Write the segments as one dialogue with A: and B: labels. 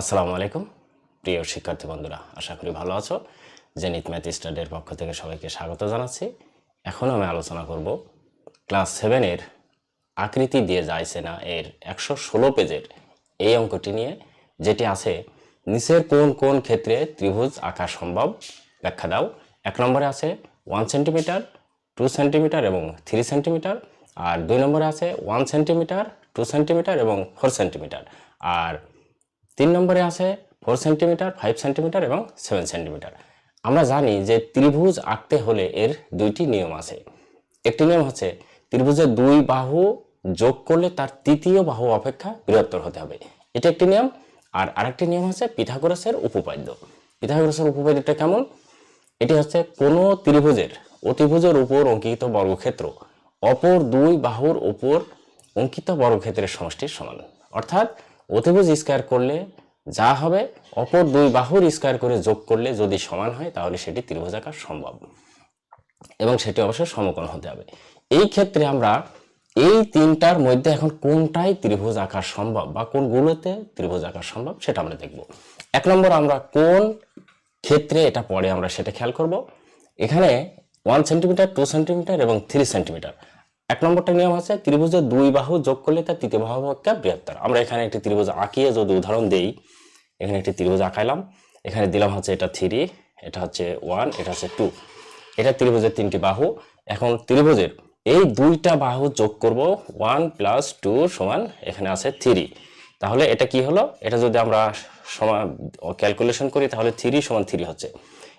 A: আসসালামু আলাইকুম। প্রিয় শিক্ষার্থী বন্ধুরা, আশা করি ভালো আছো। জেনিত ম্যাথ স্টাডির পক্ষ থেকে সবাইকে স্বাগত জানাচ্ছি। এখন আমি আলোচনা করব ক্লাস সেভেনের আকৃতি দিয়ে যাইছে না, এর একশো ষোলো পেজের এই অঙ্কটি নিয়ে, যেটি আছে, নিচের কোন কোন ক্ষেত্রে ত্রিভুজ আঁকা সম্ভব? ব্যাখ্যা দাও। এক নম্বরে আছে ওয়ান সেন্টিমিটার টু সেন্টিমিটার এবং থ্রি সেন্টিমিটার আর দুই নম্বরে আছে ওয়ান সেন্টিমিটার টু সেন্টিমিটার এবং ফোর সেন্টিমিটার আর তিন নম্বরে আছে ফোর সেন্টিমিটার ফাইভ সেন্টিমিটার এবং সেভেন সেন্টিমিটার আমরা জানি যে ত্রিভুজ আঁকতে হলে এর দুইটি নিয়ম আছে। একটি নিয়ম হচ্ছে ত্রিভুজের দুই বাহু যোগ করলে তার তৃতীয় বাহু অপেক্ষা বৃহত্তর হতে হবে। এটা একটি নিয়ম। আর আরেকটি নিয়ম হচ্ছে পিথাগোরাসের উপপাদ্য। পিথাগোরাসের উপপাদ্যটা কেমন? এটি হচ্ছে কোনো ত্রিভুজের অতিভুজের উপর অঙ্কিত বর্গক্ষেত্র অপর দুই বাহুর উপর অঙ্কিত বর্গক্ষেত্রের সমষ্টির সমান। অর্থাৎ অতিভুজ স্কোয়ার করলে যা হবে, অপর দুই বাহুর স্কোয়ার করে যোগ করলে যদি সমান হয়, তাহলে সেটি ত্রিভুজ আঁকা সম্ভব। এবং সেটি অবশ্যই সমকোণ হতে হবে। এই ক্ষেত্রে আমরা এই তিনটার মধ্যে এখন কোনটাই ত্রিভুজ আঁকা সম্ভব বা কোনগুলোতে ত্রিভুজ আঁকা সম্ভব সেটা আমরা দেখব। এক নম্বর আমরা কোন ক্ষেত্রে এটা পরে আমরা সেটা খেয়াল করব। এখানে ওয়ান সেন্টিমিটার টু সেন্টিমিটার এবং থ্রি সেন্টিমিটার এক নম্বরটা নিয়ম আছে ত্রিভুজের দুই বাহু যোগ করলে তার তৃতীয় বাহু অপেক্ষা বৃহত্তর। আমরা এখানে একটি ত্রিভুজ আঁকিয়ে যদি উদাহরণ দেই, এখানে একটি ত্রিভুজ আঁকাইলাম, এখানে দিলাম হচ্ছে এটা থ্রি এটা হচ্ছে ওয়ান এটা হচ্ছে টু এটা ত্রিভুজের তিনটি বাহু। এখন ত্রিভুজের এই দুইটা বাহু যোগ করব ওয়ান প্লাস টু সমান এখানে আছে থ্রি তাহলে এটা কি হলো? এটা যদি আমরা সমান ক্যালকুলেশন করি, তাহলে থ্রি সমান থ্রি হচ্ছে।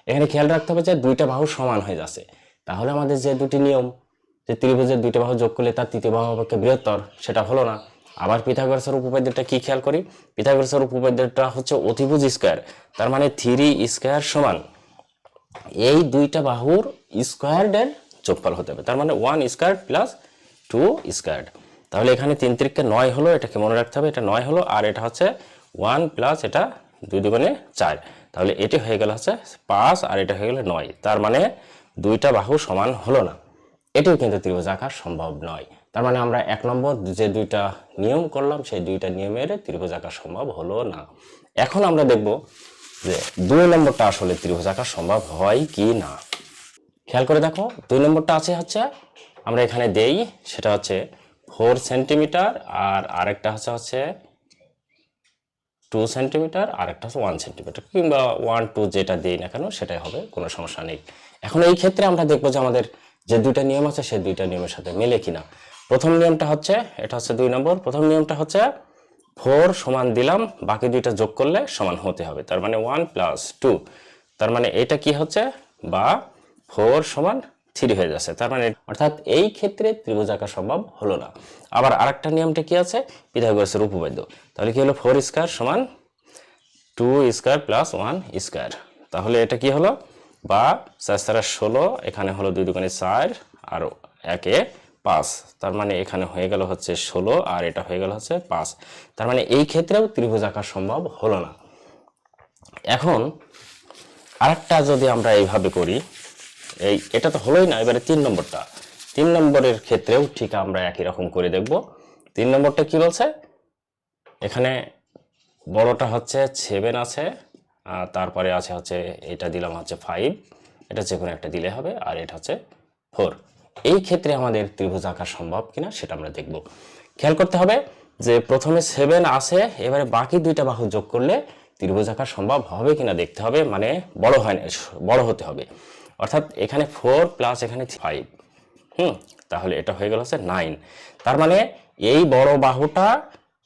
A: এখানে খেয়াল রাখতে হবে যে দুইটা বাহু সমান হয়ে যাচ্ছে। তাহলে আমাদের যে দুটি নিয়ম যে ত্রিভুজের দুইটা বাহু যোগ করলে তার তৃতীয় বাহু অপেক্ষা বৃহত্তর? সেটা হলো না। আবার পিথাগোরাসের উপপাদ্যটা কি খেয়াল করি? পিথাগোরাসের উপপাদ্যটা হচ্ছে অতিভুজ স্কোয়ার। তার মানে থ্রি স্কোয়ার সমান এই দুইটা বাহুর স্কোয়ারের যোগফল হতে হবে। তার মানে one square plus two square তাহলে এখানে তিন তিরিককে নয় হলো, এটাকে মনে রাখতে হবে, এটা নয় হলো, আর এটা হচ্ছে ওয়ান প্লাস এটা দুই দুগুণে চার। তাহলে এটি হয়ে গেল হচ্ছে পাঁচ, আর এটা হয়ে গেল নয়। তার মানে দুইটা বাহু সমান হলো না। এটিও কিন্তু ত্রিভুজ আঁকা সম্ভব নয়। তার মানে আমরা এক নম্বর যে দুইটা নিয়ম করলাম, সেই দুইটা নিয়মের ত্রিভুজ আঁকা সম্ভব হলো না। এখন আমরা দেখব যে দুই নম্বরটা আসলে ত্রিভুজ আঁকা সম্ভব হয় কি না। খেয়াল করে দেখো, দুই নম্বরটা আছে হচ্ছে, আমরা এখানে দেই, সেটা হচ্ছে ফোর সেন্টিমিটার আর আরেকটা হচ্ছে হচ্ছে টু সেন্টিমিটার আর একটা হচ্ছে ওয়ান সেন্টিমিটার, কিংবা ওয়ান, টু যেটা দিই না কেন, সেটাই হবে, কোনো সমস্যা নেই। এখন এই ক্ষেত্রে আমরা দেখব যে আমাদের যে দুইটা নিয়ম আছে সেই দুইটা নিয়মের সাথে মেলে কিনা। প্রথম নিয়মটা হচ্ছে, এটা হচ্ছে দুই নম্বর, প্রথম নিয়মটা হচ্ছে ফোর সমান দিলাম, বাকি দুইটা যোগ করলে সমান হতে হবে। তার মানে ওয়ান প্লাস টু। তার মানে এটা কি হচ্ছে? বা ফোর সমান থ্রি হয়ে যাচ্ছে। তার মানে অর্থাৎ এই ক্ষেত্রে ত্রিভুজ আঁকা সম্ভব হলো না। আবার আরেকটা নিয়মটা কি আছে? পিথাগোরাসের উপপাদ্য। তাহলে কি হলো? ফোর স্কোয়ার সমান two square plus one square. তাহলে এটা কি হলো? বা চার চারা ষোলো, এখানে হলো দুই দোকানে চার আর একে পাঁচ। তার মানে এখানে হয়ে গেল হচ্ছে ষোলো আর এটা হয়ে গেল হচ্ছে পাঁচ। তার মানে এই ক্ষেত্রেও ত্রিভুজ আঁকা সম্ভব হলো না। এখন আরেকটা যদি আমরা এইভাবে করি, এই এটা তো হলোই না, এবারে তিন নম্বরটা। তিন নম্বরের ক্ষেত্রেও ঠিক আমরা একই রকম করে দেখব। তিন নম্বরটা কি বলছে? এখানে বড়টা হচ্ছে সেভেন আছে তারপরে আছে হচ্ছে, এটা দিলাম হচ্ছে ফাইভ এটা যে কোনো একটা দিলে হবে, আর এটা হচ্ছে ফোর এই ক্ষেত্রে আমাদের ত্রিভুজ আঁকা সম্ভব কিনা সেটা আমরা দেখব। খেয়াল করতে হবে যে প্রথমে সেভেন আছে, এবারে বাকি দুইটা বাহু যোগ করলে ত্রিভুজ আঁকা সম্ভব হবে কিনা দেখতে হবে মানে বড় হয় না, বড় হতে হবে। অর্থাৎ এখানে ফোর প্লাস এখানে ফাইভ হুম, তাহলে এটা হয়ে গেল হচ্ছে নাইন তার মানে এই বড় বাহুটা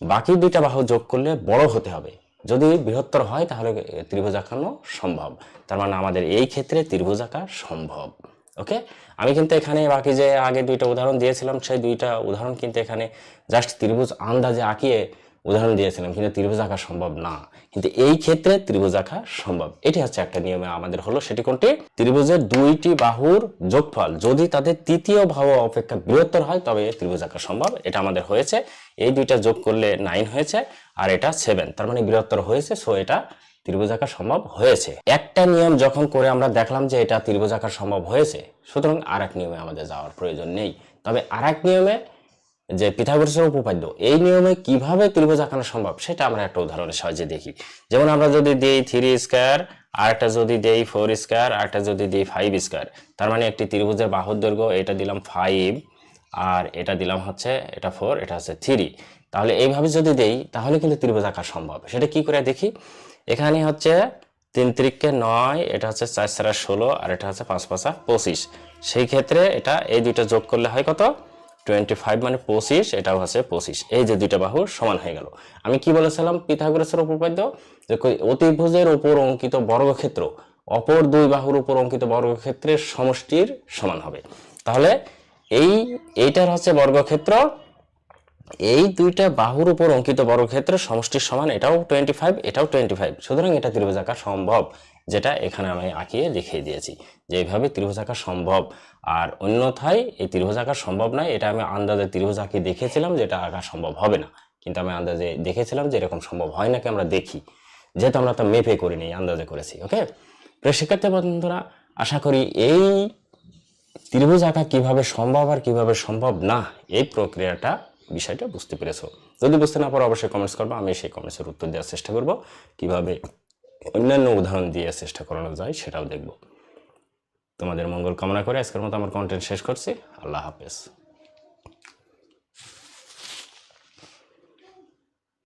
A: বাকি দুইটা বাহু যোগ করলে বড় হতে হবে। যদি বৃহত্তর হয়, তাহলে ত্রিভুজ আঁকানো সম্ভব। তার মানে আমাদের এই ক্ষেত্রে ত্রিভুজ আঁকা সম্ভব। ওকে? আমি কিন্তু এখানে বাকি যে আগে দুইটা উদাহরণ দিয়েছিলাম, সেই দুইটা উদাহরণ কিন্তু এখানে জাস্ট ত্রিভুজ আন্দাজে আঁকিয়ে উদাহরণ দিয়েছিলাম, কিন্তু ত্রিভুজ আঁকা সম্ভব না। কিন্তু এই ক্ষেত্রে ত্রিভুজ আঁকা সম্ভব। এটি হচ্ছে একটা নিয়মে আমাদের হলো, সেটি কোনটি? ত্রিভুজের দুইটি বাহুর যোগফল। যদি তাদের তৃতীয় বাহু অপেক্ষা বৃহত্তর হয়, তবে ত্রিভুজ আঁকা সম্ভব। এটা আমাদের হয়েছে। এই দুইটা যোগ করলে নাইন হয়েছে, আর এটা সেভেন। তার মানে বৃহত্তর হয়েছে, সো এটা ত্রিভুজ আঁকা সম্ভব হয়েছে। একটা নিয়ম যখন করে আমরা দেখলাম যে এটা ত্রিভুজ আঁকা সম্ভব হয়েছে, সুতরাং আর এক নিয়মে আমাদের যাওয়ার প্রয়োজন নেই। তবে আর এক নিয়মে যে পিথাগোরাসের উপপাদ্য, এই নিয়মে কীভাবে ত্রিভুজ আঁকানো সম্ভব, সেটা আমরা একটা উদাহরণের সাহায্যে দেখি। যেমন আমরা যদি দিই থ্রি স্কোয়ার আর একটা যদি দেই ফোর স্কোয়ার আর একটা যদি দিই ফাইভ স্কোয়ার তার মানে একটি ত্রিভুজের বাহুর দৈর্ঘ্য, এটা দিলাম ফাইভ আর এটা দিলাম হচ্ছে, এটা ফোর এটা হচ্ছে থ্রি তাহলে এইভাবে যদি দেই, তাহলে কিন্তু ত্রিভুজ আঁকা সম্ভব। সেটা কি করে দেখি? এখানে হচ্ছে তিন ত্রিককে নয়, এটা হচ্ছে চার চারা ষোলো, আর এটা হচ্ছে পাঁচ পাঁচা পঁচিশ। সেই ক্ষেত্রে এটা এই দুইটা যোগ করলে হয় কত? টোয়েন্টি ফাইভ মানে পঁচিশ, এটাও হচ্ছে পঁচিশ। এই যে দুইটা বাহু সমান হয়ে গেল। আমি কি বলেছিলাম? পিথাগোরাসের উপপাদ্য? যে অতিভুজের উপর অঙ্কিত বর্গক্ষেত্র, অপর দুই বাহুর উপর অঙ্কিত বর্গক্ষেত্রের সমষ্টির সমান হবে। তাহলে এই, এইটার হচ্ছে বর্গক্ষেত্র। এই দুইটা বাহুর উপর অঙ্কিত বর্গক্ষেত্র সমষ্টির সমান, এটাও টোয়েন্টি ফাইভ এটাও টোয়েন্টি ফাইভ সুতরাং এটা ত্রিভুজ আঁকা সম্ভব, যেটা এখানে আমি আঁকিয়ে দেখিয়ে দিয়েছি, যে এইভাবে ত্রিভুজ আঁকা সম্ভব। আর অন্যথায় এই ত্রিভুজ আঁকা সম্ভব নয়। এটা আমি আন্দাজে ত্রিভুজ আঁকি দেখেছিলাম যে এটা আঁকা সম্ভব হবে না। কিন্তু আমি আন্দাজে দেখেছিলাম যে এরকম সম্ভব হয় নাকি আমরা দেখি। যেহেতু আমরা তো মেপে করিনি, আন্দাজে করেছি ওকে প্রিয় শিক্ষার্থী বন্ধুরা, আশা করি এই ত্রিভুজ আঁকা কীভাবে সম্ভব আর কীভাবে সম্ভব না, এই প্রক্রিয়াটা, বিষয়টা বুঝতে পেরেছ। যদি বুঝতে না পারো, অবশ্যই কমেন্টস করব, আমি সেই কমেন্টসের উত্তর দেওয়ার চেষ্টা করব। কীভাবে অন্যান্য উদাহরণ দিয়ে চেষ্টা করানো যায়, সেটাও দেখব। তোমাদের মঙ্গল কামনা করে আজকের মতো আমার কন্টেন্ট শেষ করছি। আল্লাহ হাফেজ।